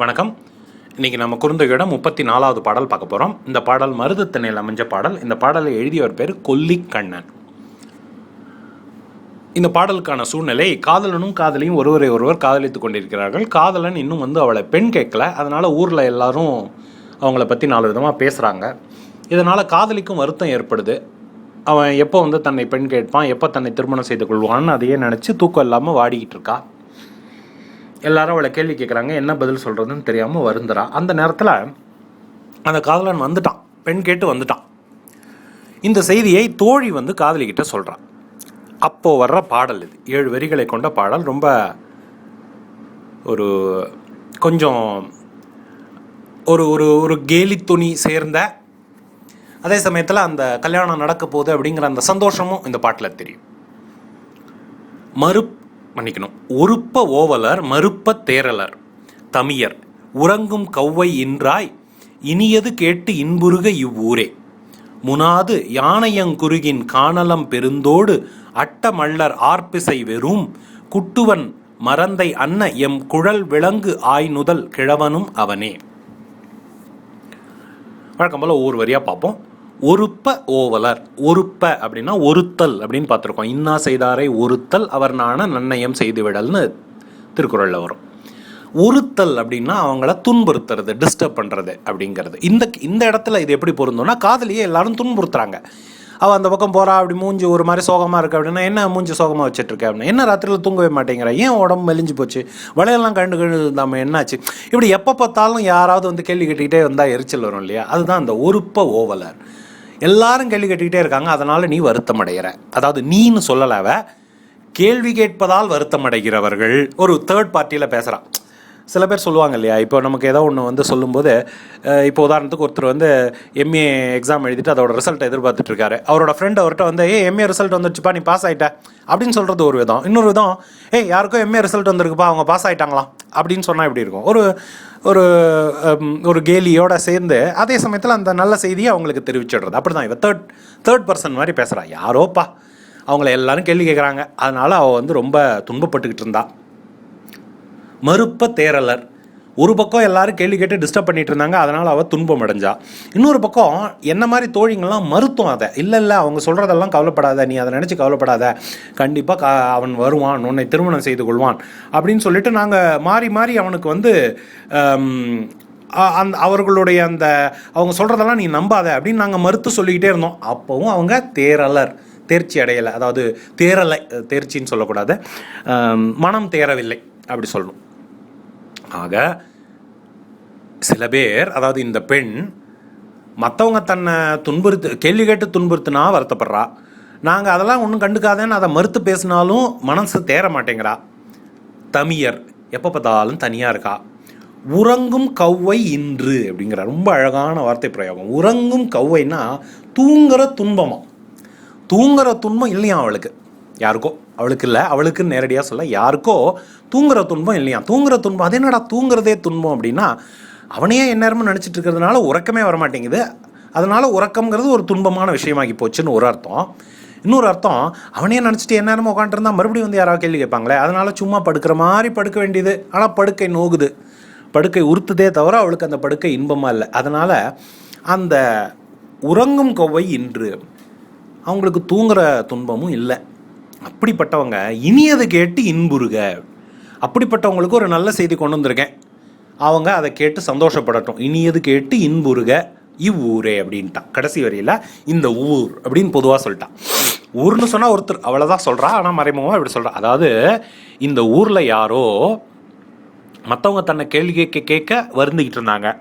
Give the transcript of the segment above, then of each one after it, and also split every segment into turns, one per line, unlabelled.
வணக்கம். இன்னைக்கு நம்ம குறுந்தொகையோட முப்பத்தி நாலாவது பாடல் பார்க்க போகிறோம் இந்த பாடல் மருதத்திணையில் அமைஞ்ச பாடல். இந்த பாடலை எழுதியவர் பேர் கொல்லிக்கண்ணன். இந்த பாடலுக்கான சூழ்நிலை காதலனும் காதலியும் ஒருவரை ஒருவர் காதலித்து கொண்டிருக்கிறார்கள். காதலன் இன்னும் வந்து அவளை பெண் கேட்கல. அதனால் ஊரில் எல்லாரும் அவங்கள பற்றி நாலு விதமாக பேசுகிறாங்க இதனால் காதலிக்கும் வருத்தம் ஏற்படுது. அவன் எப்போ வந்து தன்னை பெண் கேட்பான் எப்போ தன்னை திருமணம் செய்து கொள்வான்னு அதையே நினச்சி தூக்கம் இல்லாமல் வாடிக்கிட்டு இருக்கா. எல்லாரும் அவளை கேள்வி கேட்குறாங்க என்ன பதில் சொல்கிறதுன்னு தெரியாமல் வருந்துறா. அந்த நேரத்தில் அந்த காதலன் வந்துட்டான். பெண் கேட்டு வந்துட்டான். இந்த செய்தியை தோழி வந்து காதலிக்கிட்ட சொல்கிறான் அப்போது வர்ற பாடல் இது. ஏழு வரிகளை கொண்ட பாடல். ரொம்ப ஒரு கொஞ்சம் ஒரு ஒரு ஒரு கேலி துணி சேர்ந்த அதே சமயத்தில் அந்த கல்யாணம் நடக்க போகுது அப்படிங்கிற அந்த சந்தோஷமும் இந்த பாட்டில் தெரியும். மறு பண்ணிக்கணும். உறுப்ப ஓவலர் மறுப்ப தேரலர் தமியர் உறங்கும் கௌவை இன்றாய் இனியது கேட்டு இன்புருக இவ்வூரே. முனாது யானையங்குருகின் காணலம் பெருந்தோடு அட்டமல்லர் ஆர்ப்பிசை வெறும் குட்டுவன் மறந்தை அன்ன எம் குழல் விலங்கு ஆய்நுதல் கிழவனும் அவனே. வழக்கம் போல் ஒவ்வொரு வரியாக பார்ப்போம். ஒருப்ப ஓவலர் ஒருப்ப அப்படின்னா ஒருத்தல் அப்படின்னு பார்த்துருக்கோம். இன்னா செய்தாரை ஒருத்தல் அவர் நான நன்னயம் செய்துவிடல்னு திருக்குறளில் வரும். ஒருத்தல் அப்படின்னா அவங்கள துன்புறுத்துறது டிஸ்டர்ப் பண்ணுறது அப்படிங்கிறது. இந்த இந்த இடத்துல இது எப்படி பொருந்தோம்னா காதலியே எல்லாரும் துன்புறுத்துறாங்க. அவள் அந்த பக்கம் போகிறா அப்படி மூஞ்சி ஒரு மாதிரி சோகமாக இருக்குது அப்படின்னா என்ன மூஞ்சி சோகமாக வச்சுட்டு அப்படின்னா. என்ன ராத்திரியில் தூங்கவே மாட்டேங்கிற? ஏன் உடம்பு மெலிஞ்சு போச்சு? வளையெல்லாம் கண்டு கண்டு நம்ம என்னாச்சு? இப்படி எப்போ பார்த்தாலும் யாராவது வந்து கேள்வி கேட்டுக்கிட்டே வந்தால் எரிச்சல் வரும் இல்லையா? அதுதான் அந்த ஒருப்ப ஓவலர். எல்லாரும் கேள்வி கேட்டுக்கிட்டே இருக்காங்க. அதனால் நீ வருத்தம் அடைகிற அதாவது நீன்னு சொல்லலை அவ. கேள்வி கேட்பதால் வருத்தம் அடைகிறவர்கள் ஒரு தேர்ட் பார்ட்டியில் பேசுகிறான் சில பேர் சொல்லுவாங்க இல்லையா? இப்போ நமக்கு ஏதோ ஒன்று வந்து சொல்லும்போது இப்போ உதாரணத்துக்கு ஒருத்தர் வந்து எம்ஏ எக்ஸாம் எழுதிட்டு அதோட ரிசல்ட்டை எதிர்பார்த்துட்டு இருக்காரு. அவரோட ஃப்ரெண்ட் அவர்கிட்ட வந்து ஏ எம்ஏ ரிசல்ட் வந்துருச்சுப்பா நீ பாஸ் ஆகிட்ட அப்படின்னு சொல்கிறது ஒரு விதம். இன்னொரு விதம் ஏ யாருக்கும் எம்ஏ ரிசல்ட் வந்திருக்குப்பா அவங்க பாஸ் ஆகிட்டாங்களா அப்படின்னு சொன்னால் எப்படி இருக்கும்? ஒரு ஒரு ஒரு கேலியோட சேர்ந்து அதே சமயத்தில் அந்த நல்ல செய்தியை அவங்களுக்கு தெரிவிச்சிடுறது. அப்படி தான் இவன் தேர்ட் தேர்ட் பர்சன் மாதிரி பேசுகிறான் யாரோப்பா? அவங்கள எல்லாரும் கேள்வி கேட்குறாங்க அதனால் அவள் வந்து ரொம்ப துன்பப்பட்டுக்கிட்டு இருந்தாள் மறுப்ப தேரலர் ஒரு பக்கம் எல்லாரும் கேள்வி கேட்டு டிஸ்டர்ப் பண்ணிட்டு இருந்தாங்க அதனால் அவள் துன்பம் அடைஞ்சா. இன்னொரு பக்கம் என்ன மாதிரி தோழிங்கள்லாம் மறுத்தும் அதை. இல்லை இல்லை அவங்க சொல்கிறதெல்லாம் கவலைப்படாத நீ அதை நினச்சி கவலைப்படாத. கண்டிப்பாக அவன் வருவான் உன்னை திருமணம் செய்து கொள்வான். அப்படின்னு சொல்லிட்டு நாங்கள் மாறி மாறி அவனுக்கு வந்து அந்த அவர்களுடைய அந்த அவங்க சொல்கிறதெல்லாம் நீ நம்பாத. அப்படின்னு நாங்கள் மறுத்து சொல்லிக்கிட்டே இருந்தோம். அப்போவும் அவங்க தேரலர் தேர்ச்சி அடையலை. அதாவது தேரலை தேர்ச்சின்னு சொல்லக்கூடாது. மனம் தேரவில்லை அப்படி சொல்லணும் ஆக சில பேர் அதாவது இந்த பெண் மற்றவங்க தன்னை துன்புறுத்து கேள்வி கேட்டு துன்புறுத்துனா வருத்தப்படுறா. நாங்கள் அதெல்லாம் ஒன்றும் கண்டுக்காதேன்னு அதை மறுத்து பேசினாலும் மனசு தேர மாட்டேங்கிறா. தமியர் எப்போ பார்த்தாலும் தனியாக இருக்கா. உறங்கும் கவ்வை இன்று அப்படிங்கிற ரொம்ப அழகான வார்த்தை பிரயோகம். உறங்கும் கவ்வைன்னா தூங்குற துன்பமாக தூங்குற துன்பம் இல்லையா அவளுக்கு? யாருக்கோ? அவளுக்கு இல்லை. அவளுக்குன்னு நேரடியாக சொல்ல யாருக்கோ? தூங்குற துன்பம் இல்லையா? தூங்குற துன்பம் அது என்னடா தூங்குறதே துன்பம் அப்படின்னா அவனையே எந்நேரமும் நினச்சிட்டு இருக்கிறதுனால உறக்கமே வர மாட்டேங்குது உறக்கங்கிறது ஒரு துன்பமான விஷயமாகி போச்சுன்னு ஒரு அர்த்தம். இன்னொரு அர்த்தம் அவனே நினச்சிட்டு எந்நேரமும் உட்காந்துருந்தா மறுபடியும் வந்து யாராவது கேள்வி கேட்பாங்களே அதனால் சும்மா படுக்கிற மாதிரி படுக்க வேண்டியது. ஆனால் படுக்கை நோகுது. படுக்கை உறுத்துதே தவிர அவளுக்கு அந்த படுக்கை இன்பமாக இல்லை. அதனால் அந்த உறங்கும் கொவ்வை இன்று அவங்களுக்கு தூங்குற துன்பமும் இல்லை. அப்படிப்பட்டவங்க இனியதை கேட்டு இன்புறுக. அப்படிப்பட்டவங்களுக்கு ஒரு நல்ல செய்தி கொண்டு வந்திருக்கேன். அவங்க அதை கேட்டு சந்தோஷப்படட்டும். இனியது கேட்டு இன்புறுக. இவ்வூரே அப்படின்ட்டான். கடைசி வரையில் இந்த ஊர் அப்படின்னு பொதுவாக சொல்லிட்டான். ஊர்னு சொன்னால் ஒருத்தர் அவ்வளோதான் சொல்கிறா ஆனால் மறைமுகமாக இப்படி சொல்கிறா அதாவது இந்த ஊரில் யாரோ மற்றவங்க தன்னை கேள்வி கேட்க கேட்க வருந்துக்கிட்டு இருந்தாங்க.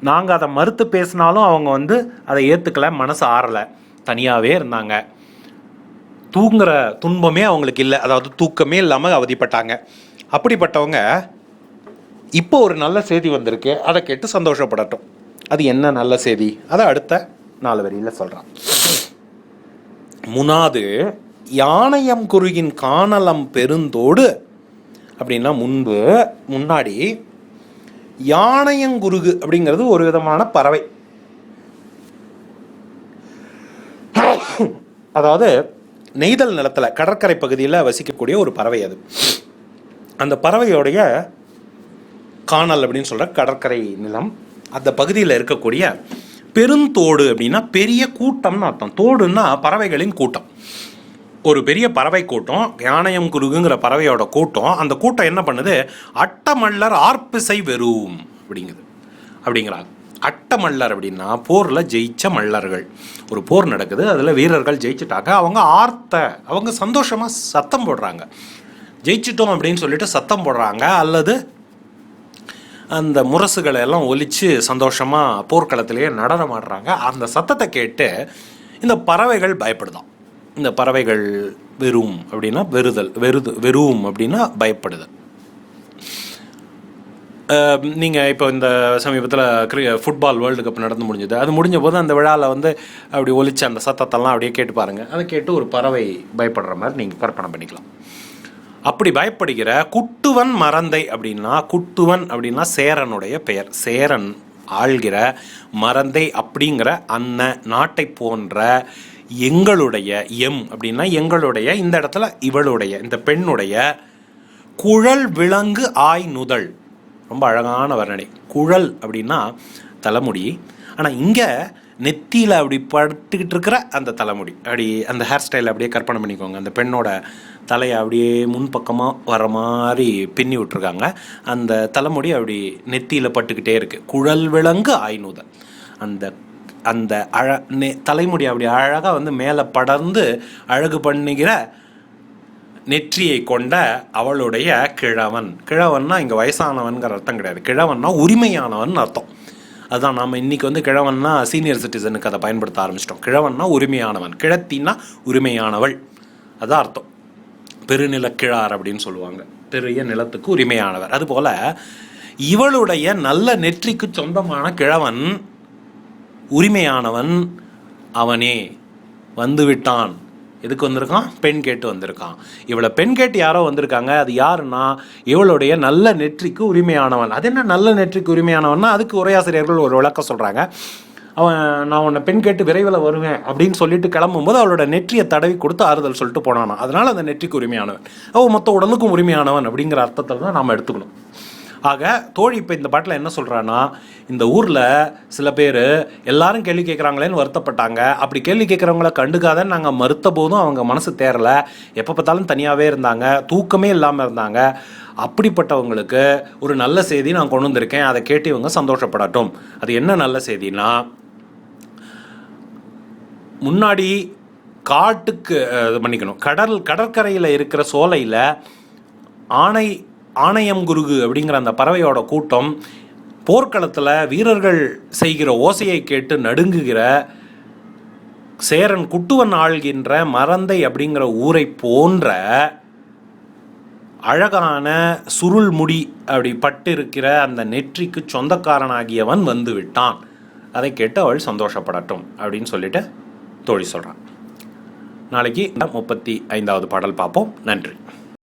நாங்கள் அதை மறுத்து பேசினாலும் அவங்க வந்து அதை ஏற்றுக்கல மனசு ஆறலை. தனியாகவே இருந்தாங்க. தூங்குற துன்பமே அவங்களுக்கு இல்லை. அதாவது தூக்கமே இல்லாமல் அவதிப்பட்டாங்க. அப்படிப்பட்டவங்க இப்போ ஒரு நல்ல செய்தி வந்திருக்கு. அதை கேட்டு சந்தோஷப்படட்டும். அது என்ன நல்ல செய்தி? அதை அடுத்த நாலு வரியில் சொல்கிறான் முனாது யானையம் குருகின் காணலம் பெருந்தோடு அப்படின்னா முன்பு முன்னாடி யானையங்குருகு அப்படிங்கிறது ஒரு விதமான பறவை. அதாவது நெய்தல் நிலத்தில் கடற்கரை பகுதியில் வசிக்கக்கூடிய ஒரு பறவை அது. அந்த பறவையோடைய காணல் அப்படின்னு சொல்கிற கடற்கரை நிலம் அந்த பகுதியில் இருக்கக்கூடிய பெருந்தோடு அப்படின்னா பெரிய கூட்டம்னு அர்த்தம். தோடுன்னா பறவைகளின் கூட்டம். ஒரு பெரிய பறவை கூட்டம் யானையம் குருகுங்கிற பறவையோட கூட்டம் அந்த கூட்டம் என்ன பண்ணுது? அட்டமல்லர் ஆர்ப்பிசை வெறும் அப்படிங்குது. அப்படிங்கிறாங்க. அட்ட மல்லர் அப்படின்னா போரில் ஜெயிச்ச மல்லர்கள். ஒரு போர் நடக்குது அதில் வீரர்கள் ஜெயிச்சிட்டாங்க. அவங்க ஆர்த்த அவங்க சந்தோஷமாக சத்தம் போடுறாங்க. ஜெயிச்சிட்டோம் அப்படின்னு சொல்லிட்டு சத்தம் போடுறாங்க அல்லது அந்த முரசுகளை எல்லாம் ஒலிச்சு சந்தோஷமாக போர்க்களத்திலேயே நடனம் ஆடுறாங்க. அந்த சத்தத்தை கேட்டு இந்த பறவைகள் பயப்படுதான். இந்த பறவைகள் வெறும் அப்படின்னா வெறுதல் வெறுது வெறும் அப்படின்னா பயப்படுதல். நீங்கள் இப்போ இந்த சமீபத்தில் கிரி ஃபுட்பால் வேர்ல்டு கப் நடந்து முடிஞ்சது. அது முடிஞ்ச போது அந்த விழாவில் வந்து அப்படி ஒலிச்ச அந்த சத்தத்தெல்லாம் அப்படியே கேட்டு பாருங்கள் அதை கேட்டு ஒரு பறவை பயப்படுற மாதிரி நீங்கள் கற்பனை பண்ணிக்கலாம். அப்படி பயப்படுகிற குட்டுவன் மறந்தை அப்படின்னா குட்டுவன் அப்படின்னா சேரனுடைய பெயர். சேரன் ஆள்கிற மறந்தை அப்படிங்கிற அந்த நாட்டை போன்ற எங்களுடைய எம் அப்படின்னா எங்களுடைய இந்த இடத்துல இவளுடைய இந்த பெண்ணுடைய குழல் விலங்கு ஆய் நுதல். ரொம்ப அழகான வர்ணனை. குழல் அப்படின்னா தலைமுடி. ஆனால் இங்கே நெத்தியில் அப்படி படுத்துக்கிட்டு இருக்கிற அந்த தலைமுடி. அப்படி அந்த ஹேர் ஸ்டைல் அப்படியே கற்பனை பண்ணிக்கோங்க. அந்த பெண்ணோட தலையை அப்படியே முன்பக்கமாக வர மாதிரி பின்னி விட்ருக்காங்க அந்த தலைமுடி அப்படி நெத்தியில் பட்டுக்கிட்டே இருக்குது குழல் விலங்கு ஆய்நுதல் அந்த அந்த அழ நெ தலைமுடி அப்படி அழகாக வந்து மேலே படர்ந்து அழகு பண்ணுகிற நெற்றியை கொண்ட அவளுடைய கிழவன். கிழவன்னா இங்கே வயசானவன்கிற அர்த்தம் கிடையாது. கிழவன்னா உரிமையானவன் அர்த்தம். அதுதான் நாம் இன்றைக்கி வந்து கிழவன்னா சீனியர் சிட்டிசனுக்கு அதை பயன்படுத்த ஆரம்பிச்சிட்டோம். கிழவன்னா உரிமையானவன். கிழத்தின்னா உரிமையானவள். அதான் அர்த்தம். பெருநிலக்கிழார் அப்படின்னு சொல்லுவாங்க. பெரிய நிலத்துக்கு உரிமையானவர். அதுபோல் இவளுடைய நல்ல நெற்றிக்கு சொந்தமான கிழவன் உரிமையானவன் அவனே. வந்துவிட்டான். எதுக்கு வந்திருக்கான்? பெண் கேட்டு வந்திருக்கான். இவளை பெண் கேட்டு யாரோ வந்திருக்காங்க. அது யாருன்னா இவளுடைய நல்ல நெற்றிக்கு உரிமையானவன். அது என்ன நல்ல நெற்றிக்கு உரிமையானவன்னா அதுக்கு உரையாசிரியர்கள் ஒரு விளக்கம் சொல்கிறாங்க அவன் நான் உன்னை பெண் கேட்டு விரைவில் வருவேன் அப்படின்னு சொல்லிட்டு கிளம்பும்போது அவளோட நெற்றியை தடவி கொடுத்து ஆறுதல் சொல்லிட்டு போனானான் அதனால் அந்த நெற்றிக்கு உரிமையானவன். அவன் மொத்த உடலுக்கும் உரிமையானவன் அப்படிங்கிற அர்த்தத்தில் தான் நாம் எடுத்துக்கணும். ஆக தோழி இப்போ இந்த பாட்டில் என்ன சொல்கிறான்னா இந்த ஊரில் சில பேர் எல்லாரும் கேள்வி கேட்குறாங்களேன்னு வருத்தப்பட்டாங்க. அப்படி கேள்வி கேட்குறவங்கள கண்டுக்காதன்னு நாங்கள் மறுத்த போதும் அவங்க மனசு தேரல எப்போ பார்த்தாலும் தனியாகவே இருந்தாங்க தூக்கமே இல்லாமல் இருந்தாங்க. அப்படிப்பட்டவங்களுக்கு ஒரு நல்ல செய்தி நான் கொண்டு வந்திருக்கேன். அதை கேட்டு இவங்க சந்தோஷப்படட்டும். அது என்ன நல்ல செய்தினா முன்னாடி காட்டுக்கு இது பண்ணிக்கணும். கடல் கடற்கரையில் இருக்கிற சோலையில் ஆணை ஆணையம் குருகு அப்படிங்கிற அந்த பறவையோட கூட்டம் போர்க்களத்தில் வீரர்கள் செய்கிற ஓசையை கேட்டு நடுங்குகிற சேரன் குட்டுவன் ஆள்கின்ற மறந்தை அப்படிங்கிற ஊரை போன்ற அழகான சுருள் முடி அப்படி பட்டு இருக்கிற அந்த நெற்றிக்கு சொந்தக்காரனாகியவன் வந்து விட்டான் அதை கேட்டு அவள் சந்தோஷப்படட்டும் அப்படின்னு சொல்லிட்டு தோழி சொல்கிறான் நாளைக்கு முப்பத்தி ஐந்தாவது பாடல் பார்ப்போம். நன்றி.